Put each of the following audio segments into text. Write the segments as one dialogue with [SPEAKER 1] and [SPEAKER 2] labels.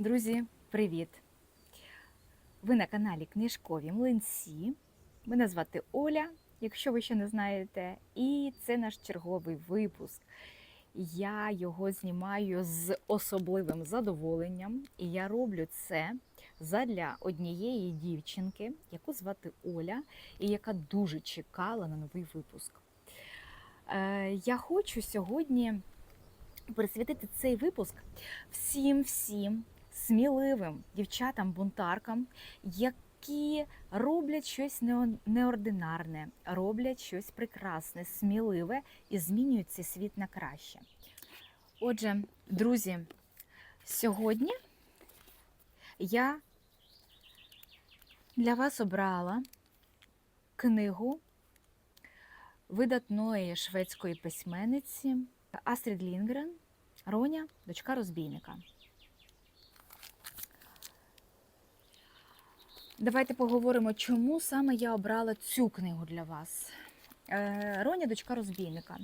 [SPEAKER 1] Друзі, привіт! Ви на каналі Книжкові Млинці. Мене звати Оля, якщо ви ще не знаєте, і це наш черговий випуск. Я його знімаю з особливим задоволенням, і я роблю це задля однієї дівчинки, яку звати Оля, і яка дуже чекала на новий випуск. Е, Я хочу сьогодні присвятити цей випуск всім всім сміливим дівчатам-бунтаркам, які роблять щось неординарне, роблять щось прекрасне, сміливе і змінюють цей світ на краще. Отже, друзі, сьогодні я для вас обрала книгу видатної шведської письменниці Астрід Лінгрен Роня, дочка розбійника. Давайте поговоримо, чому саме я обрала цю книгу для вас. Е, Роня, дочка розбійника.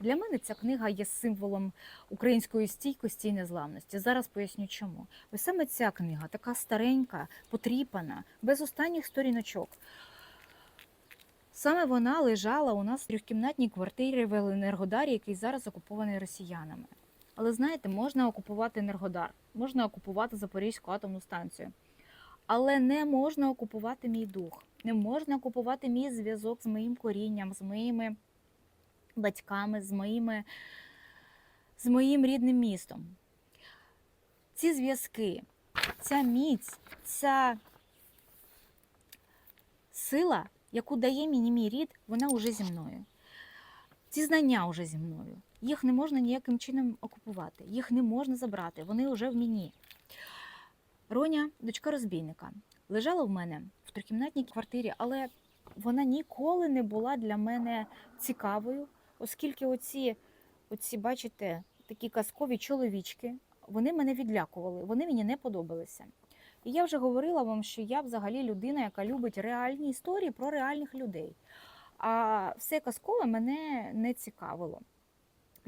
[SPEAKER 1] Для мене ця книга є символом української стійкості і незламності. Зараз поясню чому. Ось саме ця книга, така старенька, потріпана, без останніх сторіночок. Саме вона лежала у нас в трьохкімнатній квартирі в Енергодарі, який зараз окупований росіянами. Але знаєте, можна окупувати Енергодар, можна окупувати Запорізьку атомну станцію. Але не можна окупувати мій дух, не можна окупувати мій зв'язок з моїм корінням, з моїми батьками, з, моїми, з моїм рідним містом. Ці зв'язки, ця міць, ця сила, яку дає мені мій рід, вона вже зі мною. Ці знання вже зі мною. Їх не можна ніяким чином окупувати, їх не можна забрати, вони вже в мені. Роня, дочка розбійника, лежала в мене в трикімнатній квартирі, але вона ніколи не була для мене цікавою, оскільки оці, оці бачите, такі казкові чоловічки, вони мене відлякували, вони мені не подобалися. І я вже говорила вам, що я взагалі людина, яка любить реальні історії про реальних людей. А все казкове мене не цікавило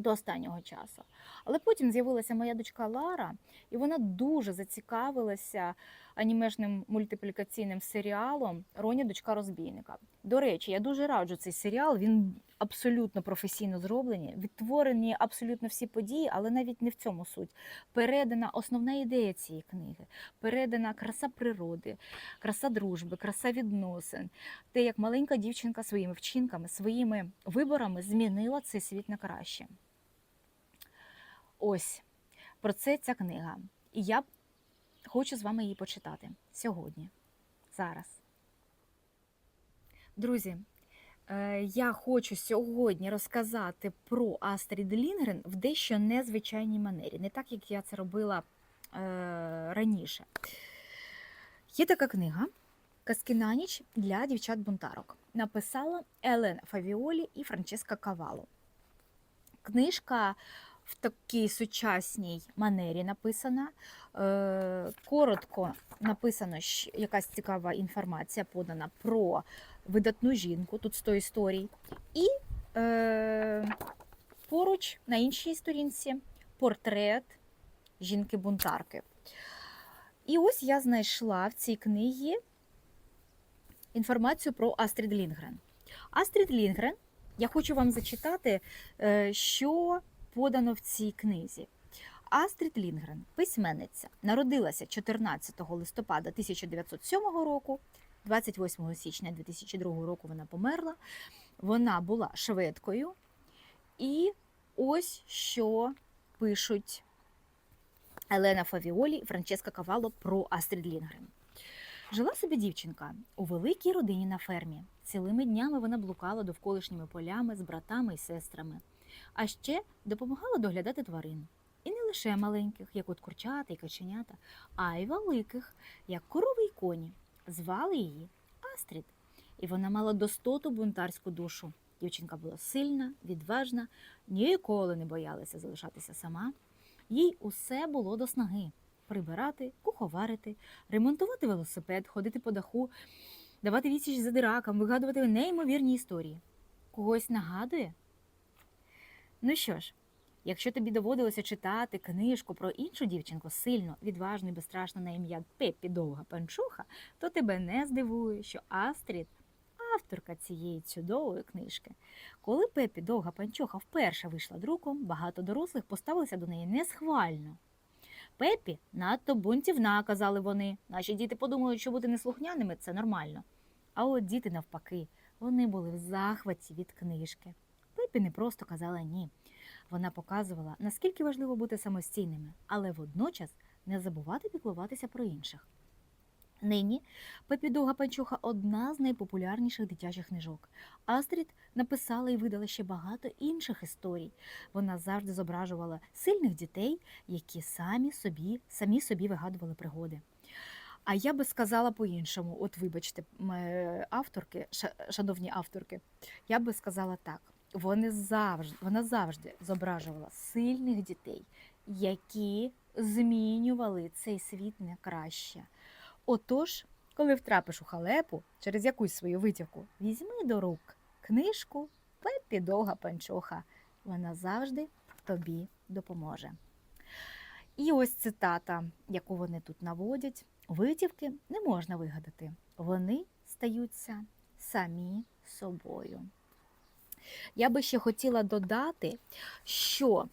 [SPEAKER 1] до останнього часу. Але потім з'явилася моя дочка Лара, і вона дуже зацікавилася анімешним мультиплікаційним серіалом Роня, дочка розбійника. До речі, я дуже раджу цей серіал. Він абсолютно професійно зроблений, відтворені абсолютно всі події, але навіть не в цьому суть. Передана основна ідея цієї книги, передана краса природи, краса дружби, краса відносин. Те, як маленька дівчинка своїми вчинками, своїми виборами змінила цей світ на краще. Ось про це ця книга. І я хочу з вами її почитати сьогодні, зараз. Друзі, е, я хочу сьогодні розказати про Астрід Лінгрен в дещо незвичайній манері, не так, як я це робила е, раніше. Є така книга Казки на ніч для дівчат-бунтарок. Написала Елена Фавіолі і Франческа Кавало. Книжка в такій сучасній манері написана. Е, Коротко написано якась цікава інформація подана про видатну жінку, тут 100 історій. І е, поруч на іншій сторінці портрет жінки-бунтарки. І ось я знайшла в цій книгі інформацію про Астрід Лінгрен. Астрід Лінгрен, я хочу вам зачитати, е, що подано в цій книзі. Астрід Лінгрен, письменниця, народилася 14 листопада 1907 року, 28 січня 2002 року вона померла. Вона була шведкою. І ось що пишуть Елена Фавіолі і Франческа Кавало про Астрід Лінгрен. Жила собі дівчинка у великій родині на фермі. Цілими днями вона блукала довколишніми полями з братами і сестрами, а ще допомагала доглядати тварин. І не лише маленьких, як от курчата і каченята, а й великих, як корови й коні. Звали її Астрід, і вона мала достоту бунтарську душу. Дівчинка була сильна, відважна, ніколи не боялася залишатися сама. Їй усе було до снаги прибирати, куховарити, ремонтувати велосипед, ходити по даху, давати відсіч задиракам, вигадувати неймовірні історії. Когось нагадує? Ну що ж, Якщо тобі доводилося читати книжку про іншу дівчинку, сильно, відважну і безстрашну на ім'я Пеппі Довга Панчуха, то тебе не здивує, що Астрід авторка цієї чудової книжки. Коли Пеппі Довга Панчоха вперше вийшла друком, багато дорослих поставилися до неї несхвально. Пеппі надто бунтівна, казали вони. Наші діти подумають, що бути неслухняними це нормально. А от діти навпаки, вони були в захваті від книжки. Пеппі не просто казала ні. Вона показувала, наскільки важливо бути самостійними, але водночас не забувати піклуватися про інших. Нині Пепі Довга Панчуха одна з найпопулярніших дитячих книжок. Астрід написала і видала ще багато інших історій. Вона завжди зображувала сильних дітей, які самі собі, самі собі вигадували пригоди. А я би сказала по-іншому, от вибачте, е, авторки, шановні авторки, я би сказала так. Вони завжди, вона завжди зображувала сильних дітей, які змінювали цей світ на краще. Отож, коли втрапиш у халепу через якусь свою витівку, візьми до рук книжку Пеппі Довга Панчоха. Вона завжди тобі допоможе. І ось цитата, яку вони тут наводять: витівки не можна вигадати. Вони стаються самі собою. Я би ще хотіла додати, що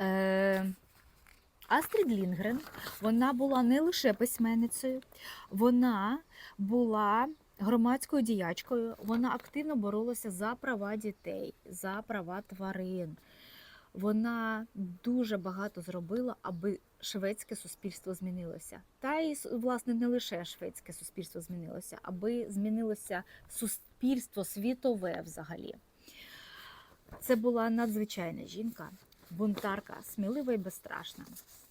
[SPEAKER 1] е, Астрід Лінгрен вона була не лише письменницею, вона була громадською діячкою, вона активно боролася за права дітей, за права тварин. Вона дуже багато зробила, аби шведське суспільство змінилося. Та й власне не лише шведське суспільство змінилося, аби змінилося суспільство світове взагалі. Це була надзвичайна жінка, бунтарка, смілива і безстрашна.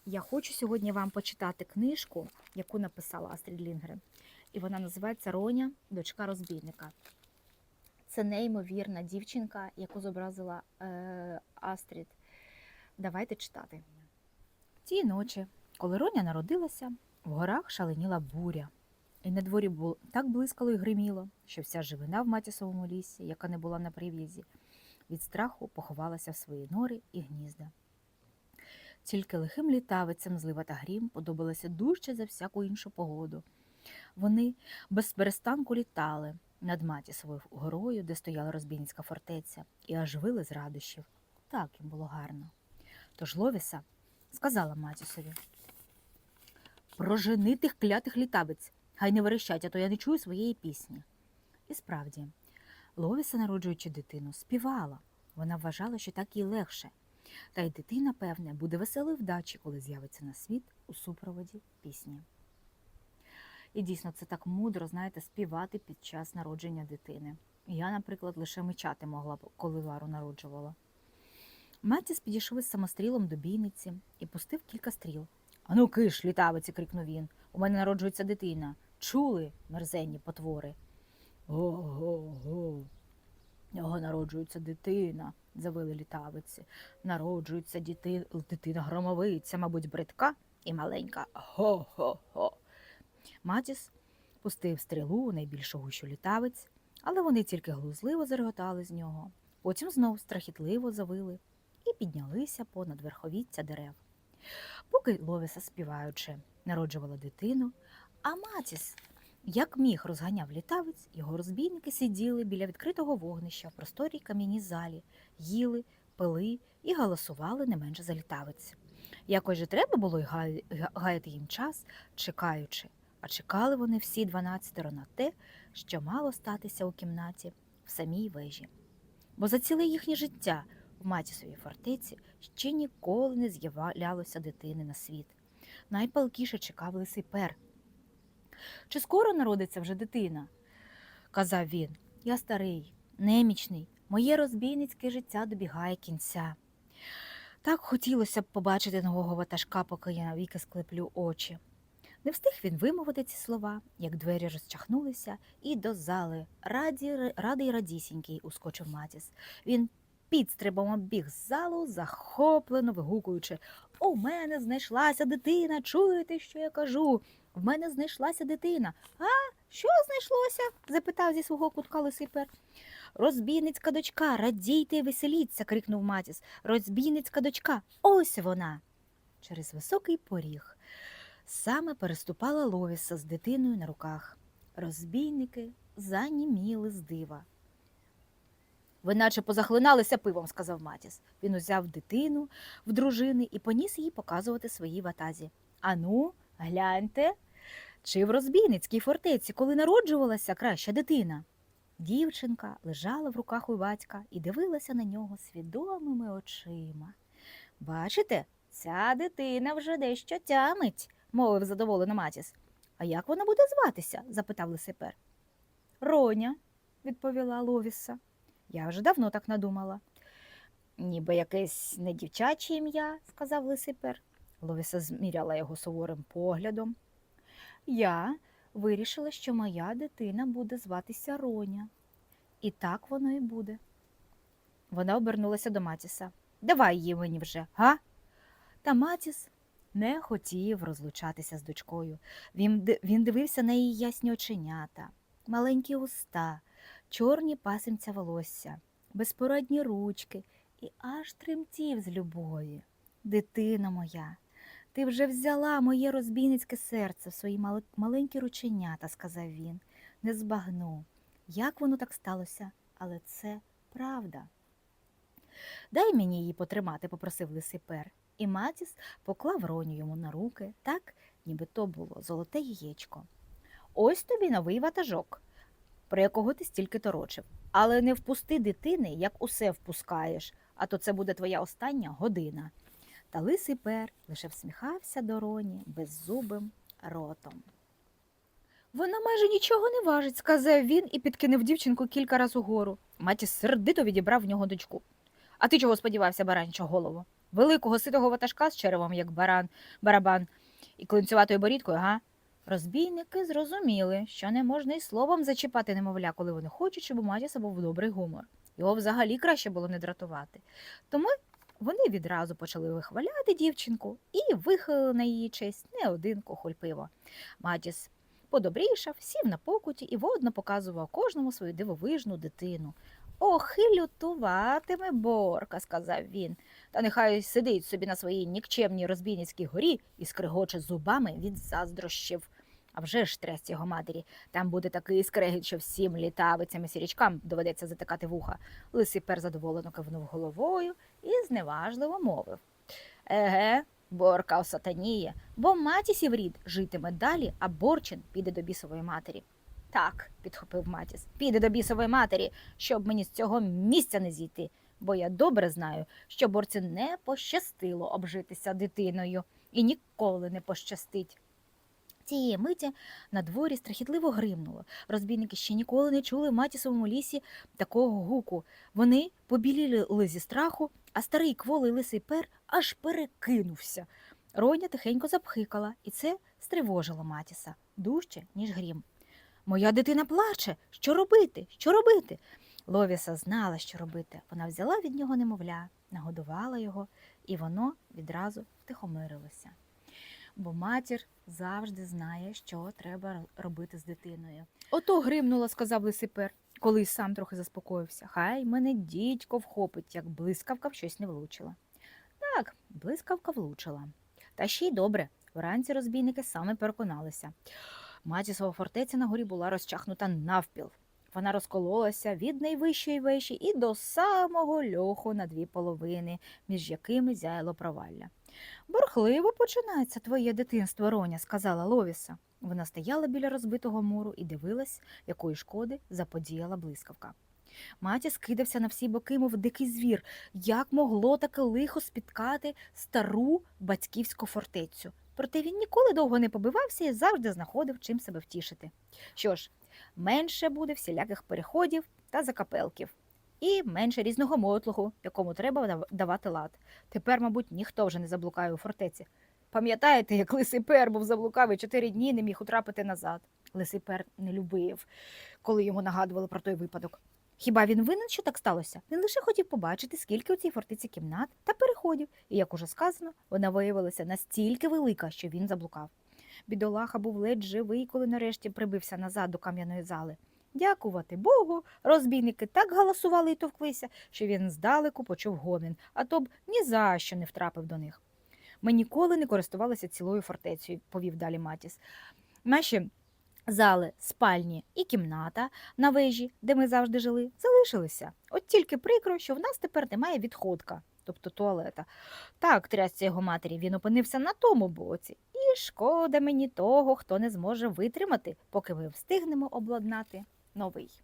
[SPEAKER 1] Я хочу сьогодні вам почитати книжку, яку написала Астрід Лінгрен. І вона називається Роня, дочка розбійника. Це неймовірна дівчинка, яку зобразила е, Астрід. Давайте читати. Тієї ночі, коли Роня народилася, в горах шаленіла буря. І на дворі було так блискало і гриміло, що вся живина в матісовому лісі, яка не була на прив'язі, від страху поховалася в свої нори і гнізда. Тільки лихим літавицям злива та грім подобалося дужче за всяку іншу погоду. Вони без перестанку літали над матісовою горою, де стояла розбійницька фортеця, і аж вили з радощів. Так їм було гарно. Тож Ловіса сказала Матісові Прожени тих клятих літавиць, хай не верещать, а то я не чую своєї пісні. І справді, Ловіса, народжуючи дитину, співала. Вона вважала, що так їй легше. Та й дитина, певне, буде веселою вдачі, коли з'явиться на світ у супроводі пісні. І дійсно це так мудро, знаєте, співати під час народження дитини. Я, наприклад, лише мечати могла, коли Лару народжувала. Матіс підійшов із самострілом до бійниці і пустив кілька стріл. Ану, киш, літавиці, крикнув він. У мене народжується дитина. Чули, мерзенні потвори? Го-го-го. Його народжується дитина, завили літавиці. Народжується діти... дитина громовиця, мабуть, бридка і маленька. Го-го-го. Матіс пустив стрілу у найбільшу гущу літавець, але вони тільки глузливо зареготали з нього. Потім знов страхітливо завили і піднялися понад верховіття дерев. Поки Ловіса, співаючи, народжувала дитину, а Матіс, як міг, розганяв літавець, його розбійники сиділи біля відкритого вогнища в просторій кам'яній залі, їли, пили і голосували не менше за літавець. Якось же треба було й гаяти їм час, чекаючи, а чекали вони всі дванадцятеро на те, що мало статися у кімнаті в самій вежі. Бо за ціле їхнє життя в матісовій фортеці ще ніколи не з'являлося дитини на світ. Найпалкіше чекав лисий пер. Чи скоро народиться вже дитина? казав він. Я старий, немічний, моє розбійницьке життя добігає кінця. Так хотілося б побачити нового ватажка, поки я навіки склеплю очі. Не встиг він вимовити ці слова, як двері розчахнулися, і до зали раді, радий радісінький ускочив Матіс. Він підстрибом обіг з залу, захоплено вигукуючи У мене знайшлася дитина, чуєте, що я кажу? В мене знайшлася дитина. А що знайшлося? запитав зі свого кутка лисипер. Розбійницька дочка, радійте і веселіться, крикнув Матіс. Розбійницька дочка, ось вона. Через високий поріг саме переступала Ловіса з дитиною на руках. Розбійники заніміли з дива. Ви наче позахлиналися пивом, сказав Матіс. Він узяв дитину в дружини і поніс її показувати своїй ватазі. Ану, гляньте, чи в розбійницькій фортеці, коли народжувалася краща дитина. Дівчинка лежала в руках у батька і дивилася на нього свідомими очима. Бачите, ця дитина вже дещо тямить, мовив задоволено Матіс. А як вона буде зватися? запитав Лисипер. Роня, відповіла Ловіса. Я вже давно так надумала. Ніби якесь не дівчаче ім'я, сказав Лисипер. Ловіса зміряла його суворим поглядом. Я вирішила, що моя дитина буде зватися Роня. І так воно і буде. Вона обернулася до Матіса. Давай її мені вже, га? Та Матіс не хотів розлучатися з дочкою. Він дивився на її ясні оченята, маленькі уста, чорні пасимця волосся, безпорадні ручки і аж тремтів з любові. Дитино моя, ти вже взяла моє розбійницьке серце в свої маленькі рученята, сказав він. Не збагну, як воно так сталося, але це правда. Дай мені її потримати, попросив Лисипер, і Матіс поклав Роню йому на руки, так, ніби то було золоте яєчко. Ось тобі новий ватажок, про якого ти стільки торочив. Але не впусти дитини, як усе впускаєш, а то це буде твоя остання година. Та лисий пер лише всміхався до Роні беззубим ротом. Вона майже нічого не важить, сказав він і підкинув дівчинку кілька разів угору. Матіс сердито відібрав в нього дочку. А ти чого сподівався, баранчо голову? Великого ситого ватажка з черевом, як баран, барабан, і клинцюватою борідкою, га? Розбійники зрозуміли, що не можна й словом зачіпати немовля, коли вони хочуть, щоб у Матіса був добрий гумор. Його взагалі краще було не дратувати. Тому вони відразу почали вихваляти дівчинку і вихилили на її честь не один кохоль пива. Матіс подобрішав, сів на покуті і водно показував кожному свою дивовижну дитину. Ох, і лютуватиме борка, сказав він. Та нехай сидить собі на своїй нікчемній розбійницькій горі і скригоче зубами від заздрощів. А вже ж трясть його матері. Там буде такий скрегіт, що всім літавицям і сірічкам доведеться затикати вуха. Лисипер задоволено кивнув головою і зневажливо мовив. Еге, борка осатаніє, бо матісів рід житиме далі, а борчин піде до бісової матері. Так, підхопив Матіс, піде до бісової матері, щоб мені з цього місця не зійти, бо я добре знаю, що борці не пощастило обжитися дитиною і ніколи не пощастить. Цієї миті на дворі страхітливо гримнуло. Розбійники ще ніколи не чули в матісовому лісі такого гуку. Вони побіліли зі страху, а старий кволий лисий пер аж перекинувся. Роня тихенько запхикала, і це стривожило Матіса дужче, ніж грім. Моя дитина плаче. Що робити? Що робити? Ловіса знала, що робити. Вона взяла від нього немовля, нагодувала його, і воно відразу втихомирилося. Бо матір завжди знає, що треба робити з дитиною. Ото гримнула, сказав Лисипер, коли сам трохи заспокоївся. Хай мене дідько вхопить, як блискавка в щось не влучила. Так, блискавка влучила. Та ще й добре. Вранці розбійники саме переконалися. Матісова фортеця на горі була розчахнута навпіл. Вона розкололася від найвищої вежі і до самого льоху на дві половини, між якими зяяло провалля. Бурхливо починається твоє дитинство, Роня, сказала Ловіса. Вона стояла біля розбитого муру і дивилась, якої шкоди заподіяла блискавка. Маті скидався на всі боки, мов дикий звір. Як могло таке лихо спіткати стару батьківську фортецю? Проте він ніколи довго не побивався і завжди знаходив чим себе втішити. Що ж, менше буде всіляких переходів та закапелків, і менше різного мотлуху, якому треба давати лад. Тепер, мабуть, ніхто вже не заблукає у фортеці. Пам'ятаєте, як лисий пер був заблукав і чотири дні не міг утрапити назад. Лисий пер не любив, коли йому нагадували про той випадок. Хіба він винен, що так сталося? Він лише хотів побачити, скільки у цій фортеці кімнат та переходів, і, як уже сказано, вона виявилася настільки велика, що він заблукав. Бідолаха був ледь живий, коли нарешті прибився назад до кам'яної зали. Дякувати Богу, розбійники так галасували і товклися, що він здалеку почув гомін, а то б ні за що не втрапив до них. Ми ніколи не користувалися цілою фортецею, повів далі Матіс. Наші зали, спальні і кімната на вежі, де ми завжди жили, залишилися. От тільки прикро, що в нас тепер немає відходка, тобто туалета. Так, трясся його матері, він опинився на тому боці. І шкода мені того, хто не зможе витримати, поки ми встигнемо обладнати новий.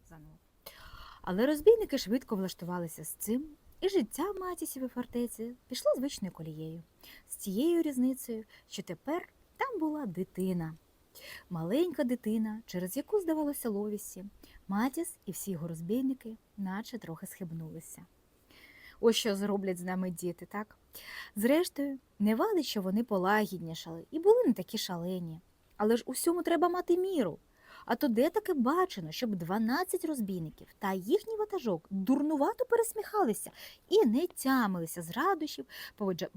[SPEAKER 1] Але розбійники швидко влаштувалися з цим, і життя в Матісівій фортеці пішло звичною колією, з цією різницею, що тепер там була дитина. Маленька дитина, через яку здавалося ловісі, Матіс і всі його розбійники наче трохи схибнулися. Ось що зроблять з нами діти, так? Зрештою, не вадить, що вони полагіднішали і були не такі шалені. Але ж усьому треба мати міру. А то де таке бачено, щоб 12 розбійників та їхній ватажок дурнувато пересміхалися і не тямилися з радощів,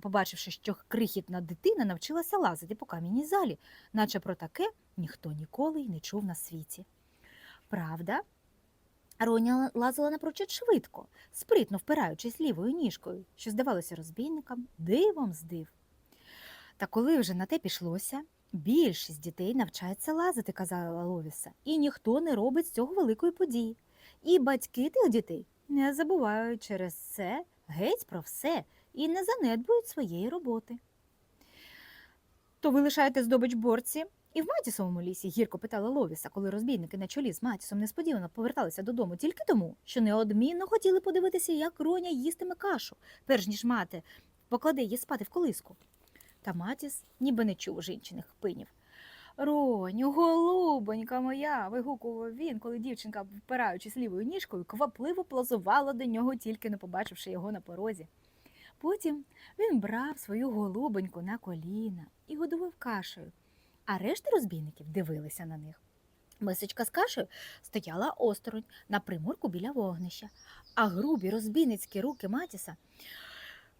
[SPEAKER 1] побачивши, що крихітна дитина навчилася лазити по кам'яній залі, наче про таке ніхто ніколи й не чув на світі. Правда, Роня лазила напрочуд швидко, спритно впираючись лівою ніжкою, що здавалося розбійникам дивом з див. Та коли вже на те пішлося, більшість дітей навчається лазити, казала Ловіса, і ніхто не робить з цього великої події. І батьки тих дітей не забувають через це геть про все і не занедбують своєї роботи. То ви лишаєте здобич борці і в Матісовому лісі гірко питала Ловіса, коли розбійники на чолі з Матісом несподівано поверталися додому тільки тому, що неодмінно хотіли подивитися, як Роня їстиме кашу, перш ніж мати покладе її спати в колиску. Та Матіс ніби не чув жінчиних пинів. Роню, голубонька моя. вигукував він, коли дівчинка, впираючись лівою ніжкою, квапливо плазувала до нього, тільки не побачивши його на порозі. Потім він брав свою голубоньку на коліна і годував кашею, а решта розбійників дивилися на них. Мисочка з кашею стояла осторонь на примурку біля вогнища, а грубі розбійницькі руки Матіса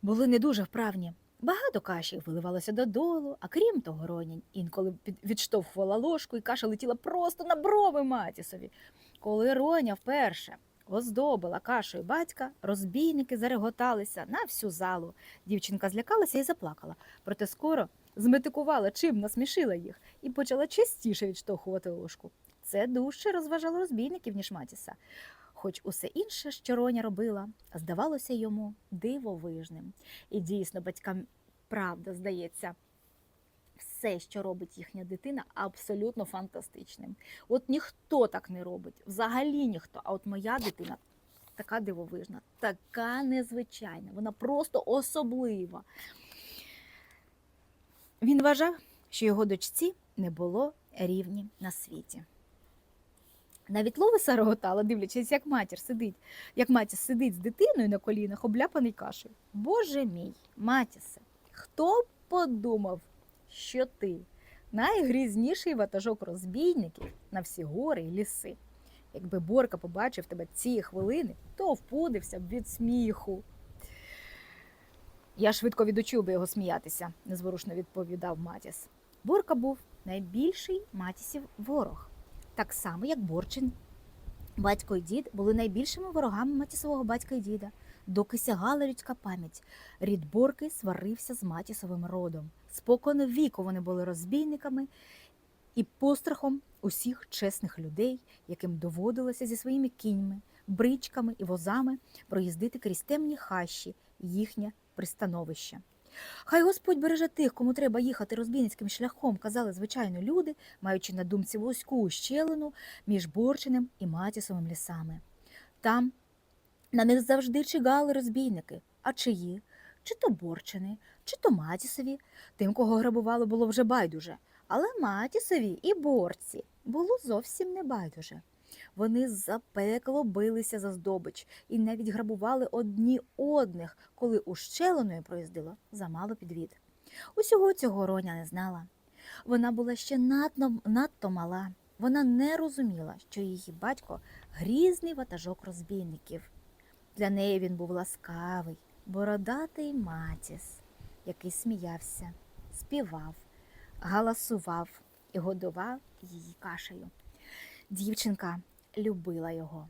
[SPEAKER 1] були не дуже вправні. Багато каші виливалося додолу, а крім того, Ронінь інколи відштовхувала ложку, і каша летіла просто на брови Матісові. Коли Роня вперше оздобила кашею батька, розбійники зареготалися на всю залу. Дівчинка злякалася і заплакала, проте скоро зметикувала, чим насмішила їх, і почала частіше відштовхувати ложку. Це дужче розважало розбійників, ніж Матіса. Хоч усе інше, що Роня робила, здавалося йому дивовижним. І дійсно, батькам правда здається, все, що робить їхня дитина, абсолютно фантастичним. От ніхто так не робить, взагалі ніхто. А от моя дитина така дивовижна, така незвичайна, вона просто особлива. Він вважав, що його дочці не було рівні на світі. Навіть Ловиса реготала, дивлячись, як матір сидить, як матір сидить з дитиною на колінах, обляпаний кашею. Боже мій, матісе, хто б подумав, що ти найгрізніший ватажок розбійників на всі гори і ліси. Якби Борка побачив тебе цієї хвилини, то впудився б від сміху. Я швидко відучив би його сміятися, незворушно відповідав Матіс. Борка був найбільший Матісів ворог, так само, як Борчин. Батько і дід були найбільшими ворогами Матісового батька і діда, доки сягала людська пам'ять. Рід Борки сварився з Матісовим родом. Спокон віку вони були розбійниками і пострахом усіх чесних людей, яким доводилося зі своїми кіньми, бричками і возами проїздити крізь темні хащі їхнє пристановище. Хай Господь береже тих, кому треба їхати розбійницьким шляхом, казали звичайно люди, маючи на думці вузьку ущелину між Борчиним і Матісовим лісами. Там на них завжди чигали розбійники, а чиї? Чи то Борчини, чи то Матісові. Тим, кого грабували, було вже байдуже. Але Матісові і борці було зовсім не байдуже. Вони запекло билися за здобич і навіть грабували одні одних, коли ущелиною проїздило замало підвід. Усього цього Роня не знала. Вона була ще надто, надто мала. Вона не розуміла, що її батько грізний ватажок розбійників. Для неї він був ласкавий, бородатий матіс, який сміявся, співав, галасував і годував її кашею. Дівчинка любила його.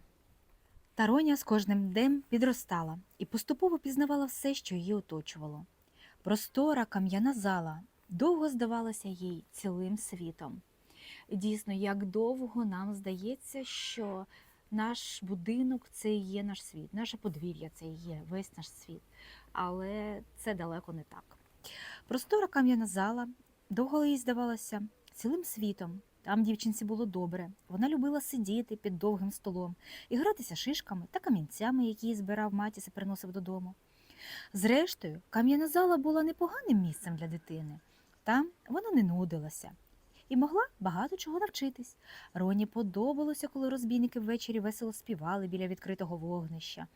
[SPEAKER 1] Тароня з кожним днем підростала і поступово пізнавала все, що її оточувало. Простора кам'яна зала довго здавалася їй цілим світом. Дійсно, як довго нам здається, що наш будинок це і є наш світ, наше подвір'я це і є весь наш світ. Але це далеко не так. Простора кам'яна зала довго їй здавалася цілим світом. Там дівчинці було добре. Вона любила сидіти під довгим столом і гратися шишками та камінцями, які їй збирав матіс і приносив додому. Зрештою, кам'яна зала була непоганим місцем для дитини. Там вона не нудилася і могла багато чого навчитись. Роні подобалося, коли розбійники ввечері весело співали біля відкритого вогнища.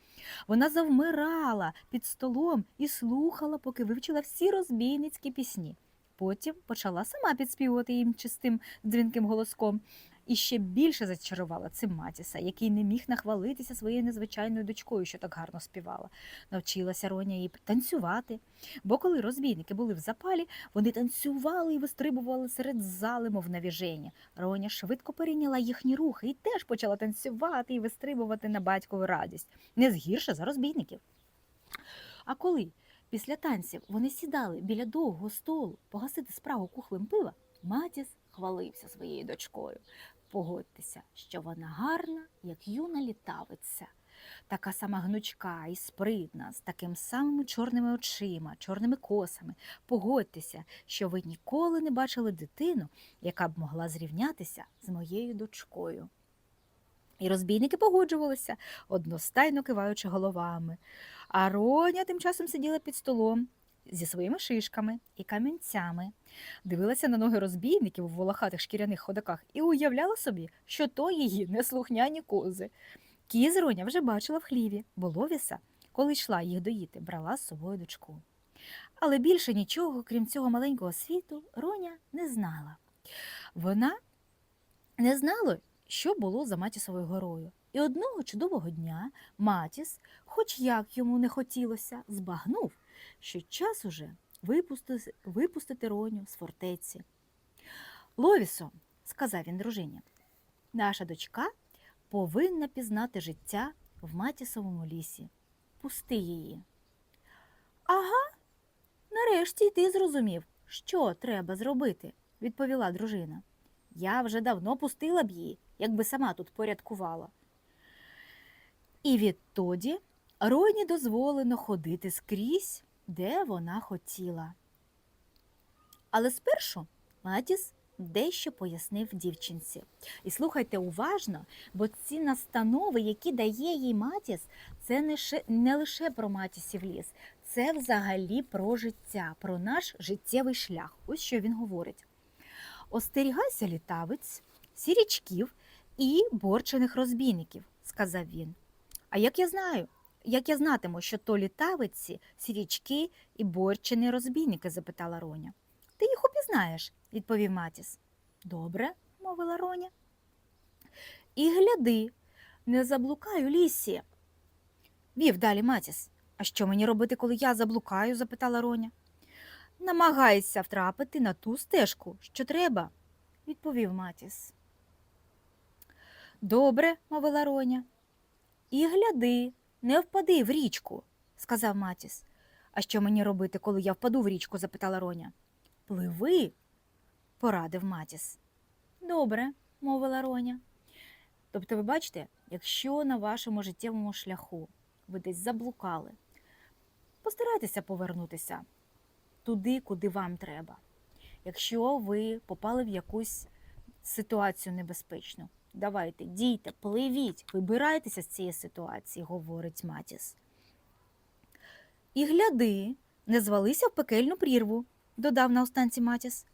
[SPEAKER 1] Вона завмирала під столом і слухала, поки вивчила всі розбійницькі пісні. Потім почала сама підспівувати їм чистим дзвінким голоском і ще більше зачарувала цим Матіса, який не міг нахвалитися своєю незвичайною дочкою, що так гарно співала. Навчилася Роня їй танцювати, бо коли розбійники були в запалі, вони танцювали і вистрибували серед зали, мов навіжені. Роня швидко перейняла їхні рухи і теж почала танцювати і вистрибувати на батькову радість, не згірше за розбійників. А коли після танців вони сідали біля довгого столу погасити справу кухлем пива, Матіс хвалився своєю дочкою. Погодьтеся, що вона гарна, як юна літавиця. Така сама гнучка і спритна, з такими самими чорними очима, чорними косами. Погодьтеся, що ви ніколи не бачили дитину, яка б могла зрівнятися з моєю дочкою. І розбійники погоджувалися, одностайно киваючи головами. А Роня тим часом сиділа під столом зі своїми шишками і камінцями, дивилася на ноги розбійників у волохатих шкіряних ходаках і уявляла собі, що то її неслухняні кози. Кіз Роня вже бачила в хліві, бо Ловіса, коли йшла їх доїти, брала з собою дочку. Але більше нічого, крім цього маленького світу, Роня не знала. Вона не знала, що було за Матісовою горою. І одного чудового дня Матіс, хоч як йому не хотілося, збагнув, що час уже випустити, випустити Роню з фортеці. Ловісо, сказав він дружині, наша дочка повинна пізнати життя в Матісовому лісі. Пусти її. Ага, нарешті й ти зрозумів, що треба зробити, відповіла дружина. Я вже давно пустила б її, якби сама тут порядкувала. І відтоді Роні дозволено ходити скрізь, де вона хотіла. Але спершу Матіс дещо пояснив дівчинці. І слухайте уважно, бо ці настанови, які дає їй Матіс, це не, ше- не лише про Матісів ліс, це взагалі про життя, про наш життєвий шлях. Ось що він говорить. Остерігайся літавиць, сірічків і борчених розбійників, сказав він. А як я знаю, як я знатиму, що то літавиці, сірічки і борчені розбійники? запитала Роня. Ти їх упізнаєш, відповів Матіс. Добре, мовила Роня. І гляди, не заблукай у лісі. Вів далі Матіс. А що мені робити, коли я заблукаю? запитала Роня. Намагайся втрапити на ту стежку, що треба, відповів Матіс. Добре, мовила Роня. І гляди, не впади в річку, сказав Матіс. А що мені робити, коли я впаду в річку? запитала Роня. Пливи, порадив Матіс. Добре, мовила Роня. Тобто, ви бачите, якщо на вашому життєвому шляху ви десь заблукали, постарайтеся повернутися туди, куди вам треба. Якщо ви попали в якусь ситуацію небезпечну, давайте, дійте, пливіть, вибирайтеся з цієї ситуації, говорить Матіс. І гляди, не звалися в пекельну прірву, додав на останці Матіс.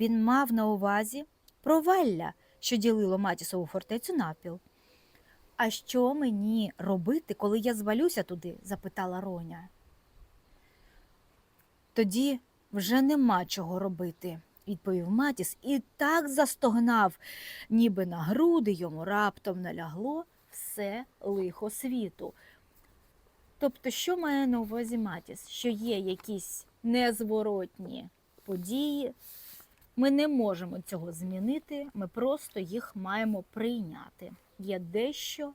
[SPEAKER 1] Він мав на увазі провалля, що ділило Матісову фортецю навпіл. А що мені робити, коли я звалюся туди? запитала Роня. Тоді вже нема чого робити, відповів Матіс і так застогнав, ніби на груди йому раптом налягло все лихо світу. Тобто, що має на увазі Матіс? Що є якісь незворотні події, ми не можемо цього змінити, ми просто їх маємо прийняти. є дещо,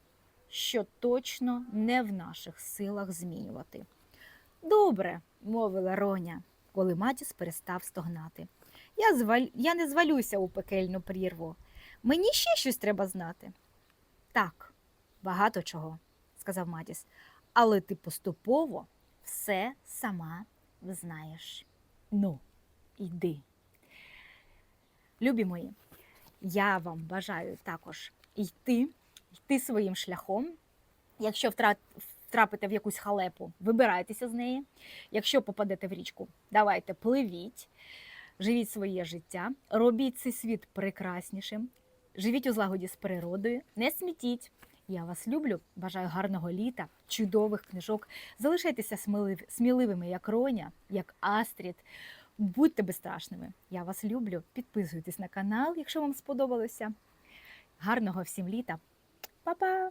[SPEAKER 1] що точно не в наших силах змінювати. Добре, мовила Роня, коли Матіс перестав стогнати. Я, зваль... Я не звалюся у пекельну прірву. Мені ще щось треба знати. Так, багато чого, сказав Матіс, але ти поступово все сама знаєш. Ну, йди. Любі мої, я вам бажаю також йти, йти своїм шляхом. Якщо втра- втрапите в якусь халепу, вибирайтеся з неї. Якщо попадете в річку, давайте пливіть, живіть своє життя, робіть цей світ прекраснішим, живіть у злагоді з природою, не смітіть. Я вас люблю, бажаю гарного літа, чудових книжок. Залишайтеся смілив- сміливими, як Роня, як Астрід. Будьте безстрашними. Я вас люблю. Підписуйтесь на канал, якщо вам сподобалося. Гарного всім літа. Па-па!